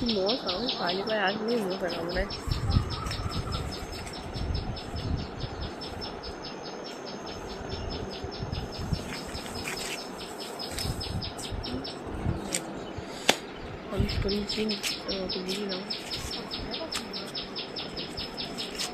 Mimosa, não vale Goiás, mimosa não, né? Vamos por um time, eu não acredito não.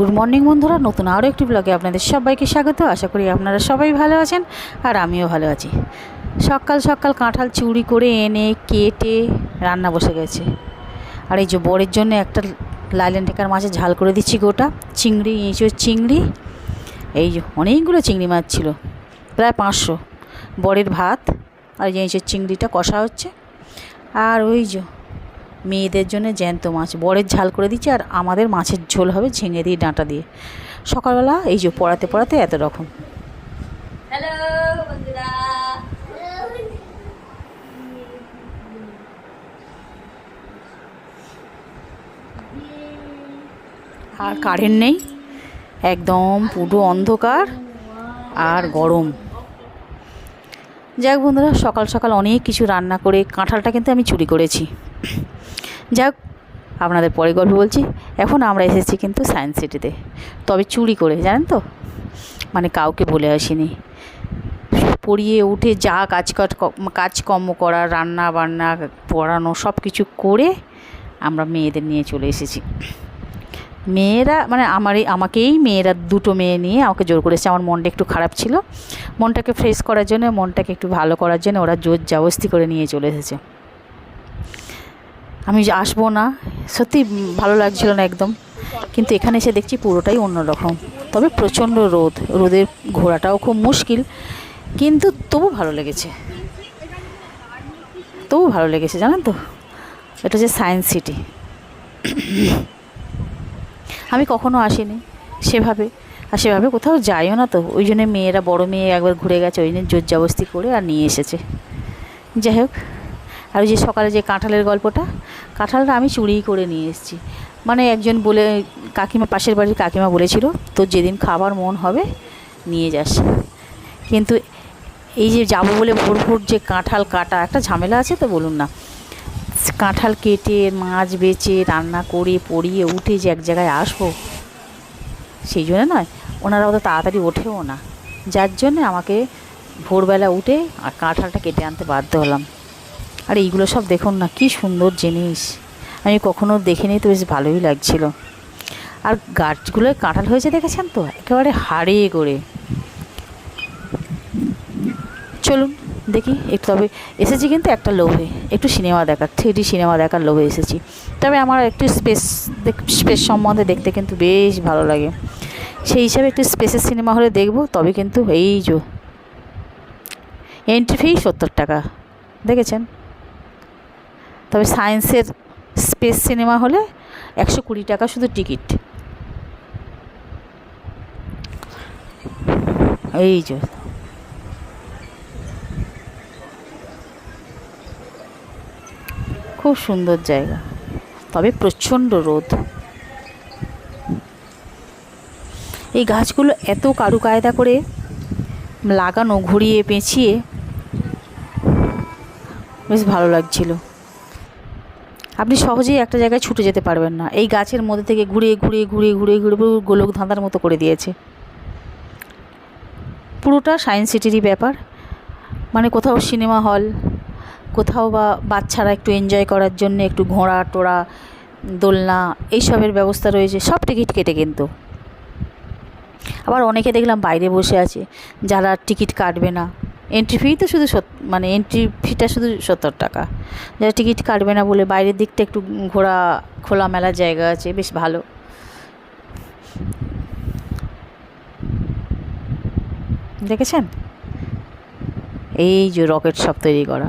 Good morning বন্ধুরা, নতুন আরও একটি ব্লগে আপনাদের সবাইকে স্বাগত। আশা করি আপনারা সবাই ভালো আছেন আর আমিও ভালো আছি। সকাল সকাল কাঁঠাল চুরি করে এনে কেটে রান্না বসে গেছে। আর এই যে বরের জন্য একটা লাইলেন টেকার মাছের ঝাল করে দিচ্ছি গোটা। চিংড়ি এঁচোর চিংড়ি, এই যে অনেকগুলো চিংড়ি মাছ ছিল, প্রায় পাঁচশো। বরের ভাত আর এই যে এঁচোর চিংড়িটা কষা হচ্ছে। আর ওই যে মেয়েদের জন্য জ্যান্ত মাছ। বরের ঝাল করে দিচ্ছি আর আমাদের মাছের ঝোল হবে ঝিঙে দিয়ে ডাঁটা দিয়ে। সকালবেলা এই যে পড়াতে পড়াতে এত রকম। হ্যালো বন্ধুরা। আর কারেন্ট নেই। একদম পুরো অন্ধকার আর গরম। যাক বন্ধুরা সকাল সকাল অনেক কিছু রান্না করে কাঁঠালটা কিন্তু আমি চুরি করেছি। যাক, আপনাদের পরে গল্প বলছি। এখন আমরা এসেছি কিন্তু সায়েন্স সিটিতে তবে চুরি করে, জানেন তো? মানে কাউকে বলে আসিনি। পড়িয়ে উঠে যা কাজ কাজ কাজকর্ম করা রান্না বান্না পড়ানো সব কিছু করে আমরা মেয়েদের নিয়ে চলে এসেছি। মেয়েরা মানে আমারই, আমাকেই মেয়েরা, দুটো মেয়ে নিয়ে আমাকে জোর করেছে। আমার মনটা একটু খারাপ ছিল। মনটাকে ফ্রেশ করার জন্য, মনটাকে একটু ভালো করার জন্য ওরা জোর জাবস্তি করে নিয়ে চলে এসেছে। আমি আসব না, সত্যি ভালো লাগছিল না একদম। কিন্তু এখানে এসে দেখছি পুরোটাই অন্যরকম। তবে প্রচণ্ড রোদ। রোদের ঘোরাটাও খুব মুশকিল। কিন্তু তবু ভালো লেগেছে। তবু ভালো লেগেছে, জানেন তো? এটা হচ্ছে সায়েন্স সিটি। আমি কখনো আসিনি সেভাবে। আর সেভাবে কোথাও যাইও না তো। ওই জন্য মেয়েরা, বড় মেয়ে একবার ঘুরে গেছে, ওই জন্য জোর জবস্তি করে আর নিয়ে এসেছে। যাই হোক। আর ওই যে সকালে যে কাঁঠালের গল্পটা, কাঁঠালটা আমি চুরিই করে নিয়ে এসেছি। মানে একজন বলে, কাকিমা, পাশের বাড়ির কাকিমা বলেছিল, তোর যেদিন খাবার মন হবে, নিয়ে যাস। কিন্তু এই যে যাব বলে ভোর ভোর যে কাঁঠাল কাটা, একটা ঝামেলা আছে তো বলুন না। কাঁঠাল কেটে, মাছ বেচে, রান্না করে, পড়িয়ে উঠে যে এক জায়গায় আসব, সেই জন্য নয়। ওনারা অত তাড়াতাড়ি ওঠেও না। যার জন্যে আমাকে ভোরবেলা উঠে আর কাঁঠালটা কেটে আনতে বাধ্য হলাম। আর এইগুলো সব দেখুন না, কি সুন্দর জিনিস। আমি কখনো দেখিনি, তো বেশ ভালোই লাগছিল। আর গাছগুলোয় কাঁঠাল হয়েছে দেখেছেন তো? একেবারে হাড়ে করে চলুন দেখি, একটু তবে এসেছি কিন্তু একটা লোভে। একটু সিনেমা দেখার থ্রি সিনেমা দেখার লোভে এসেছি। তবে আমার একটু স্পেস স্পেস সম্বন্ধে দেখতে কিন্তু বেশ ভালো লাগে। সেই হিসাবে একটু স্পেসের সিনেমা হলে দেখব, তবে কিন্তু এই যে এন্ট্রি ফি সত্তর টাকা। দেখেছেন? তবে সায়েন্সের স্পেস সিনেমা হলে একশো কুড়ি টাকা শুধু টিকিট। এই যে। খুব সুন্দর জায়গা, তবে প্রচণ্ড রোদ। এই গাছগুলো এত কারুকায়দা করে লাগানো, ঘুরিয়ে পেঁচিয়ে, বেশ ভালো লাগছিল। আপনি সহজেই একটা জায়গায় ছুটে যেতে পারবেন না। এই গাছের মধ্যে থেকে ঘুরে ঘুরে ঘুরে ঘুরে ঘুরে গোলক ধাঁধার মতো করে দিয়েছে। পুরোটা সায়েন্স সিটিরই ব্যাপার। মানে কোথাও সিনেমা হল, কোথাও বা বাচ্চারা একটু এনজয় করার জন্য একটু ঘোড়া, টোড়া, দোলনা, এইসবের ব্যবস্থা রয়েছে। সব টিকিট কেটে কিন্তু। আবার অনেকে দেখলাম বাইরে বসে আছে, যারা টিকিট কাটবে না। এন্ট্রি ফি তো শুধু মানে এন্ট্রি ফিটা শুধু সত্তর টাকা। যারা টিকিট কাটবে না বলে বাইরের দিকটা একটু ঘোরা, খোলামেলা জায়গা আছে, বেশ ভালো। দেখেছেন? এই যে রকেট সব তৈরি করা।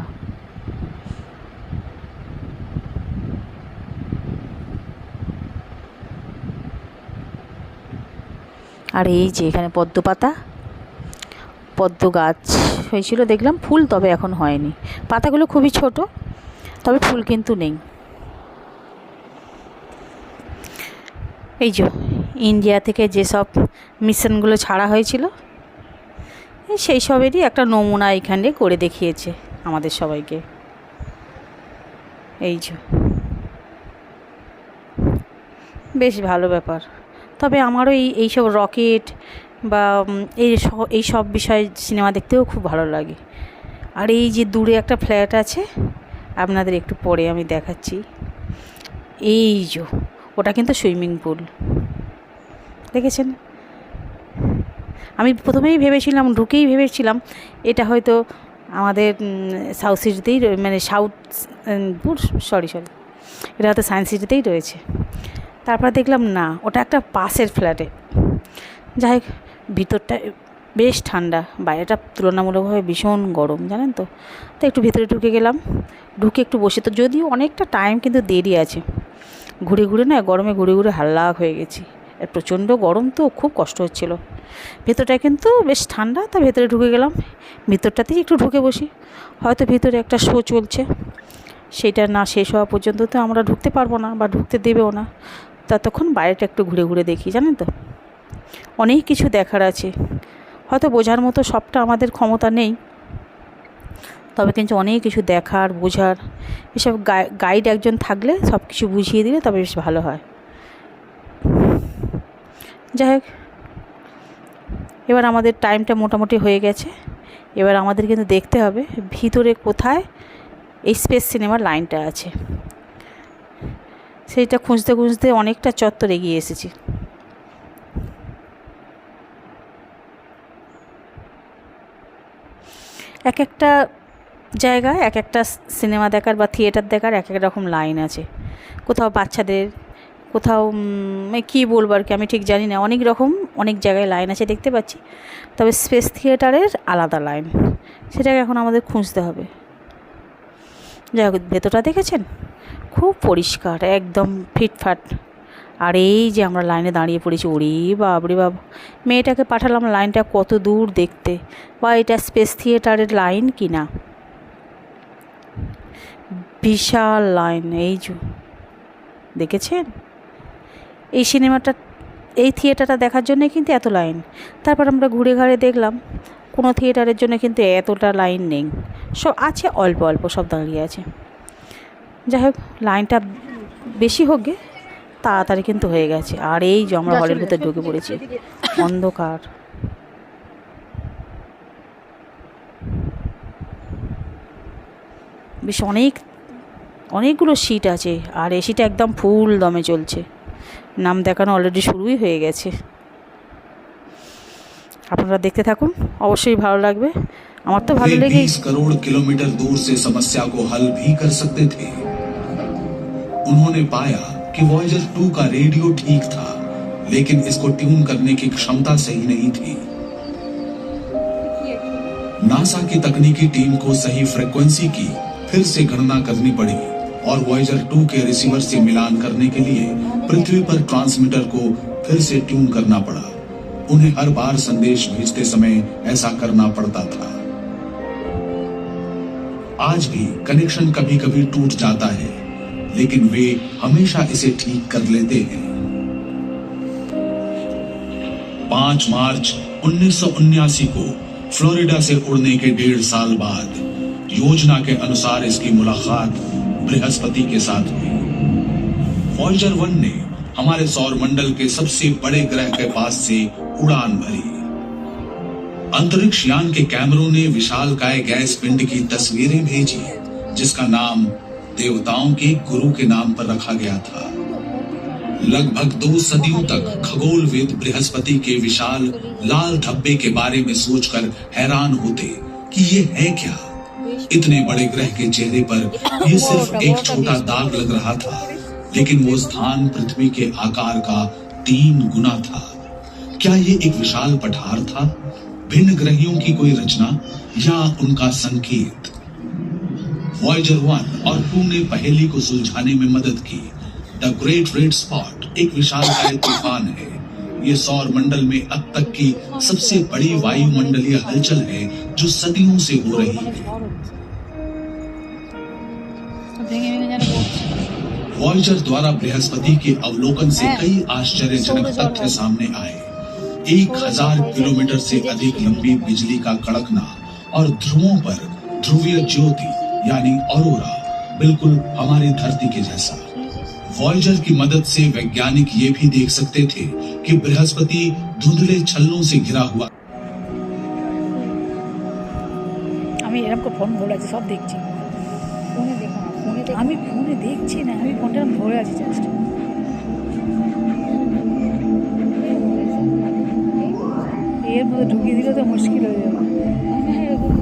আর এই যে এখানে পদ্ম পাতা পদ্ম গাছ হয়েছিল, দেখলাম ফুল তবে এখন হয়নি। পাতাগুলো খুবই ছোট, তবে ফুল কিন্তু নেই। এই যে, ইন্ডিয়া থেকে যেসব মিশনগুলো ছাড়া হয়েছিল সেই সবেরই একটা নমুনা এখানে করে দেখিয়েছে আমাদের সবাইকে। এই যে, বেশ ভালো ব্যাপার। তবে আমারও এই, এইসব রকেট বা এই এই সব বিষয়ে সিনেমা দেখতেও খুব ভালো লাগে। আর এই যে দূরে একটা ফ্ল্যাট আছে, আপনাদের একটু পরে আমি দেখাচ্ছি। এই যে, ওটা কিন্তু সুইমিং পুল। দেখেছেন? আমি প্রথমেই ভেবেছিলাম, ঢুকেই ভেবেছিলাম, এটা হয়তো আমাদের সাউথ সিটিতেই মানে সাউথ সরি সরি এটা হয়তো সায়েন্স সিটিতেই রয়েছে। তারপর দেখলাম না, ওটা একটা পাশের ফ্ল্যাটে। যাই হোক ভিতরটা বেশ ঠান্ডা, বাইরেটা তুলনামূলকভাবে ভীষণ গরম, জানেন তো? তো একটু ভিতরে ঢুকে গেলাম, ঢুকে একটু বসে, তো যদিও অনেকটা টাইম কিন্তু দেরি আছে। ঘুরে ঘুরে না গরমে ঘুরে ঘুরে হাল্লাক হয়ে গেছি। প্রচণ্ড গরম তো, খুব কষ্ট হচ্ছিল। ভেতরটা কিন্তু বেশ ঠান্ডা, তা ভেতরে ঢুকে গেলাম। ভিতরটাতেই একটু ঢুকে বসি। হয়তো ভিতরে একটা শো চলছে। সেটা না শেষ হওয়া পর্যন্ত তো আমরা ঢুকতে পারব না বা ঢুকতে দেবেও না। ততক্ষণ বাইরেটা একটু ঘুরে ঘুরে দেখি, জানেন তো? অনেক কিছু দেখার আছে। হয়তো বোঝার মতো সবটা আমাদের ক্ষমতা নেই। তবে কিন্তু অনেক কিছু দেখার, বোঝার, এসব গাইড একজন থাকলে সব কিছু বুঝিয়ে দিলে তবে বেশ ভালো হয়। যাই হোক, এবার আমাদের টাইমটা মোটামুটি হয়ে গেছে। এবার আমাদের কিন্তু দেখতে হবে ভিতরে কোথায় এই স্পেস সিনেমার লাইনটা আছে। সেইটা খুঁজতে খুঁজতে অনেকটা চত্বর এগিয়ে এসেছি। এক একটা জায়গায় এক একটা সিনেমা দেখার বা থিয়েটার দেখার এক এক রকম লাইন আছে। কোথাও বাচ্চাদের, কোথাও এই কী বলব আর কি, আমি ঠিক জানি না। অনেক রকম, অনেক জায়গায় লাইন আছে দেখতে পাচ্ছি। তবে স্পেস থিয়েটারের আলাদা লাইন। সেটাকে এখন আমাদের খুঁজতে হবে। যাই হোক, ভেতরটা দেখেছেন? খুব পরিষ্কার, একদম ফিটফাট। আর এই যে আমরা লাইনে দাঁড়িয়ে পড়েছি, ওরে বাপ রে বাপ। মেয়েটাকে পাঠালাম লাইনটা কত দূর দেখতে। বা এটা স্পেস থিয়েটারের লাইন কি না? বিশাল লাইন, এই যে। দেখেছেন? এই সিনেমাটা, এই থিয়েটারটা দেখার জন্যে কিন্তু এত লাইন। তারপর আমরা ঘুরে ঘাড়ে দেখলাম, কোনো থিয়েটারের জন্য কিন্তু এতটা লাইন নেই। সব আছে, অল্প অল্প সব দাঁড়িয়ে আছে। যাই হোক, লাইনটা বেশি হোক গে। তাড়াতাড়ি কিন্তু হয়ে গেছে আর এই যে আমরা হলের ভিতরে ঢুকে পড়েছি অন্ধকার বেশ অনেক অনেকগুলো সিট আছে আর এসিটা একদম ফুল দমে চলছে নাম দেখানো অলরেডি শুরুই হয়ে গেছে আপনারা দেখতে থাকুন অবশ্যই ভালো লাগবে আমার তো ভালো वे লেগেই 20 करोड़ किलोमीटर दूर से समस्या को हल भी कर सकते थे उन्होंने पाया कि वॉयजर 2 का रेडियो ठीक था, लेकिन इसको ट्यून करने की क्षमता सही नहीं थी। नासा की तकनीकी टीम को सही फ्रीक्वेंसी की फिर से गणना करनी पड़ी और वॉयजर 2 के रिसीवर से मिलान करने के लिए पृथ्वी पर ट्रांसमीटर को फिर से ट्यून करना पड़ा। उन्हें हर बार संदेश भेजते समय ऐसा करना पड़ता था। आज भी कनेक्शन कभी कभी टूट जाता है। लेकिन वे हमेशा इसे ठीक कर लेते हैं। 5 मार्च उन्नीस को फ्लोरिडा से उड़ने के डेढ़ साल बाद योजना के अनुसार इसकी मुलाकात बृहस्पति के साथ हुई। वॉयजर वन ने हमारे सौर मंडल के सबसे बड़े ग्रह के पास से उड़ान भरी। अंतरिक्ष यान के कैमरों ने विशाल काय गैस पिंड की तस्वीरें भेजी, जिसका नाम देवताओं के गुरु के नाम पर रखा गया था। लगभग दो सदियों तक खगोलविद बृहस्पति के विशाल, लाल धब्बे के बारे में सोचकर हैरान होते कि ये है क्या। इतने बड़े ग्रह के चेहरे पर ये सिर्फ़ एक छोटा दाग लग रहा था, लेकिन वो स्थान पृथ्वी के आकार का तीन गुना था। क्या ये एक विशाल पठार था? भिन्न ग्रहियों की कोई रचना या उनका संकेत? वॉयजर वन और टू ने पहेली को सुलझाने में मदद की। द ग्रेट रेड स्पॉट एक विशाल तूफ़ान है। ये सौर मंडल में अब तक की सबसे बड़ी वायुमंडलीय हलचल है जो सदियों से हो रही है। वॉयजर द्वारा बृहस्पति के अवलोकन से कई आश्चर्यजनक तथ्य सामने आए। एक हज़ार किलोमीटर से अधिक लंबी बिजली का कड़कना और ध्रुवों पर ध्रुवीय ज्योति यानी ऑरोरा बिल्कुल हमारी धरती के जैसा वॉयजर की मदद से वैज्ञानिक ये भी देख सकते थे कि बृहस्पति धुंधले छल्लों से घिरा हुआ আমি এরকম করে ফোন ধরে আছি সব দেখছি ফোনে দেখো না ফোনে দেখো আমি ফোনে দেখছি না আমি ফোনটা এরকম ধরে আছি জাস্ট এর মধ্যে ঢুকিয়ে দিলে তো মুশকিল হয়ে যাবে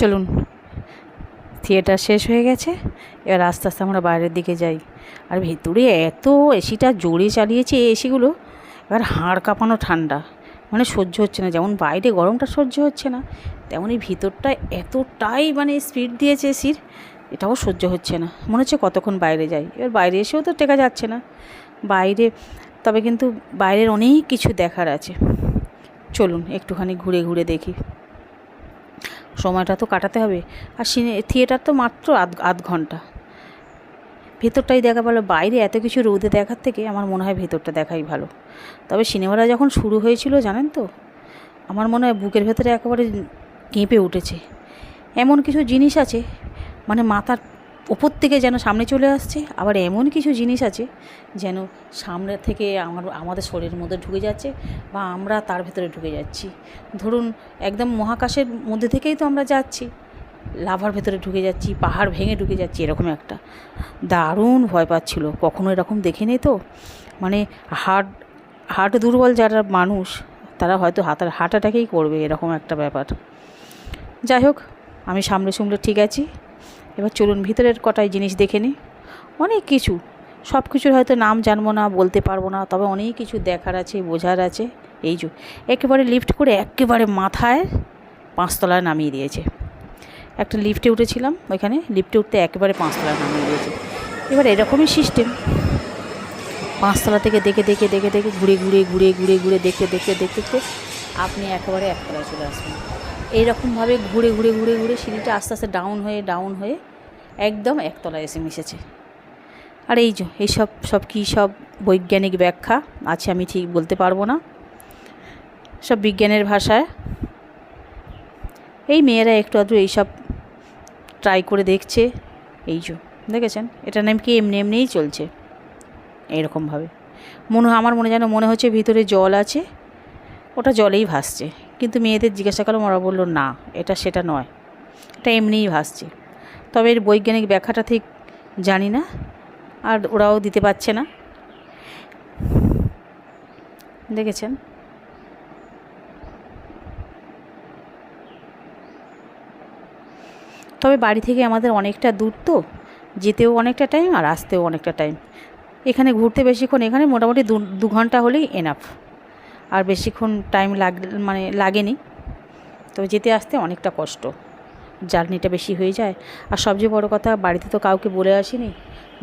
চলুন। থিয়েটার শেষ হয়ে গেছে, এবার আস্তে আস্তে আমরা বাইরের দিকে যাই। আর ভেতরে এত এসিটা জোরে চালিয়েছে এই এসিগুলো, এবার হাড় কাঁপানো ঠান্ডা। মানে সহ্য হচ্ছে না, যেমন বাইরে গরমটা সহ্য হচ্ছে না তেমনই ভিতরটা এতটাই মানে স্পিড দিয়েছে এসির, এটাও সহ্য হচ্ছে না। মনে হচ্ছে কতক্ষণ বাইরে যাই। এবার বাইরে এসেও তো টেকা যাচ্ছে না। বাইরে, তবে কিন্তু বাইরের অনেক কিছু দেখার আছে। চলুন, একটুখানি ঘুরে ঘুরে দেখি। সময়টা তো কাটাতে হবে। আর সিনে, থিয়েটার তো মাত্র আধ আধ ঘণ্টা। ভেতরটাই দেখা ভালো। বাইরে এত কিছু রোদে দেখার থেকে আমার মনে হয় ভেতরটা দেখাই ভালো। তবে সিনেমাটা যখন শুরু হয়েছিল, জানেন তো, আমার মনে হয় বুকের ভেতরে একেবারে কেঁপে উঠেছে। এমন কিছু জিনিস আছে মানে মাথার ওপর থেকে যেন সামনে চলে আসছে। আবার এমন কিছু জিনিস আছে যেন সামনে থেকে আমার, আমাদের শরীরের মধ্যে ঢুকে যাচ্ছে বা আমরা তার ভেতরে ঢুকে যাচ্ছি। ধরুন একদম মহাকাশের মধ্যে থেকেই তো আমরা যাচ্ছি, লাভার ভেতরে ঢুকে যাচ্ছি, পাহাড় ভেঙে ঢুকে যাচ্ছি, এরকম একটা। দারুণ ভয় পাচ্ছিল, কখনো এরকম দেখিনি তো? মানে হার্ট হার্ট দুর্বল যারা মানুষ, তারা হয়তো হাতার হার্ট অ্যাটাকেই করবে, এরকম একটা ব্যাপার। যাই হোক, আমি সামনে সামলে ঠিক আছি। এবার চলুন ভিতরের কটাই জিনিস দেখে নিই। অনেক কিছু। সব কিছুর হয়তো নাম জানব না, বলতে পারব না, তবে অনেক কিছু দেখার আছে, বোঝার আছে। এই যে, একেবারে লিফট করে একেবারে মাথায় পাঁচতলায় নামিয়ে দিয়েছে। একটা লিফটে উঠেছিলাম, ওইখানে লিফটে উঠতে একেবারে পাঁচতলায় নামিয়ে দিয়েছে। এবার এরকমই সিস্টেম পাঁচতলা থেকে দেখে দেখে দেখে দেখে, ঘুরে ঘুরে ঘুরে ঘুরে ঘুরে, দেখতে দেখতে দেখতে দেখতে আপনি একেবারে একতলায় চলে আসবেন। এইরকমভাবে ঘুরে ঘুরে ঘুরে ঘুরে সিঁড়িটা আস্তে আস্তে ডাউন হয়ে ডাউন হয়ে একদম একতলায় এসে মিশেছে। আর এই যে এইসব সব কী সব বৈজ্ঞানিক ব্যাখ্যা আছে আমি ঠিক বলতে পারব না। সব বিজ্ঞানের ভাষায়। এই মেয়েরা একটু আধটু এইসব ট্রাই করে দেখছে। এই যে, দেখেছেন? এটা নাম কি এমনি এমনিই চলছে। এইরকমভাবে। মনে, আমার মনে যেন মনে হচ্ছে ভিতরে জল আছে, ওটা জলেই ভাসছে। কিন্তু মেয়েদের জিজ্ঞাসা করলাম ওরা বলল, না, এটা সেটা নয়। এটা এমনিই ভাসছে। তবে এর বৈজ্ঞানিক ব্যাখ্যাটা ঠিক জানি না, আর ওরাও দিতে পারছে না। দেখেছেন? তবে বাড়ি থেকে আমাদের অনেকটা দূর তো, যেতেও অনেকটা টাইম আর আসতেও অনেকটা টাইম এখানে ঘুরতে বেশিক্ষণ এখানে মোটামুটি দু ঘণ্টা হলেই এনাফ আর বেশিক্ষণ টাইম লাগ মানে লাগেনি। তো যেতে আসতে অনেকটা কষ্ট। জার্নিটা বেশি হয়ে যায়। আর সবচেয়ে বড় কথা, বাড়িতে তো কাউকে বলে আসিনি।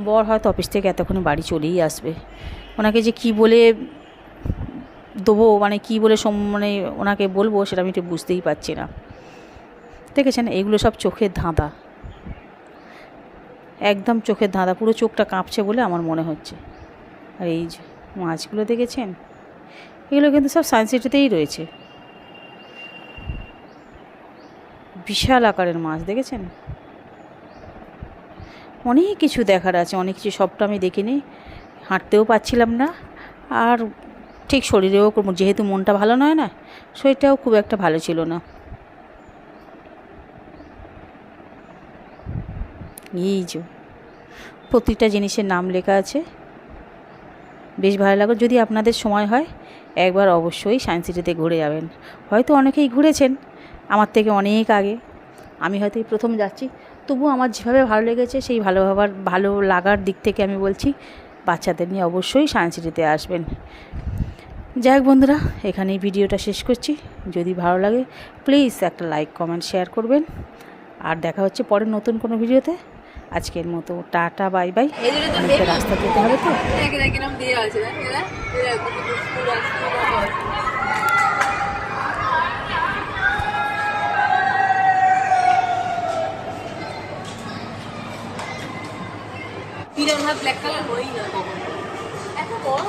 বর হয়তো অফিস থেকে এতক্ষণে বাড়ি চলেই আসবে। ওনাকে যে কি বলে দেবো মানে কি বলে মানে ওনাকে বলব, সেটা আমি একটু বুঝতেই পারছি না। দেখেছেন? এগুলো সব চোখের ধাঁধা। একদম চোখের ধাঁধা। পুরো চোখটা কাঁপছে বলে আমার মনে হচ্ছে। আর এই যে মাছগুলো দেখেছেন? এগুলো কিন্তু সব সায়েন্স সিটিতেই রয়েছে। বিশাল আকারের মাছ, দেখেছেন? অনেক কিছু দেখার আছে, অনেক কিছু, সবটা আমি দেখিনি, হাঁটতেও পাচ্ছিলাম না। আর ঠিক শরীরেও যেহেতু মনটা ভালো নয় না, শরীরটাও খুব একটা ভালো ছিল না। এই যে, প্রতিটা জিনিসের নাম লেখা আছে। বেশ ভালো লাগল। যদি আপনাদের সময় হয় একবার অবশ্যই সায়েন্স সিটিতে ঘুরে যাবেন। হয়তো অনেকেই ঘুরেছেন, আমার থেকে অনেক আগে। আমি হয়তো প্রথম যাচ্ছি। তবুও আমার যেভাবে ভালো লেগেছে, সেই ভালো ভালো লাগার দিক থেকে আমি বলছি, বাচ্চাদের নিয়ে অবশ্যই সায়েন্স সিটিতে আসবেন। যাই হোক বন্ধুরা, এখানেই ভিডিওটা শেষ করছি। যদি ভালো লাগে প্লিজ একটা লাইক কমেন্ট শেয়ার করবেন। আর দেখা হচ্ছে পরের নতুন কোনো ভিডিওতে। আজকের মতো টাটা বাই বাই। রাস্তা যেতে হবে তো? ব্ল্যাক কালার হই না কখনো এত বড়?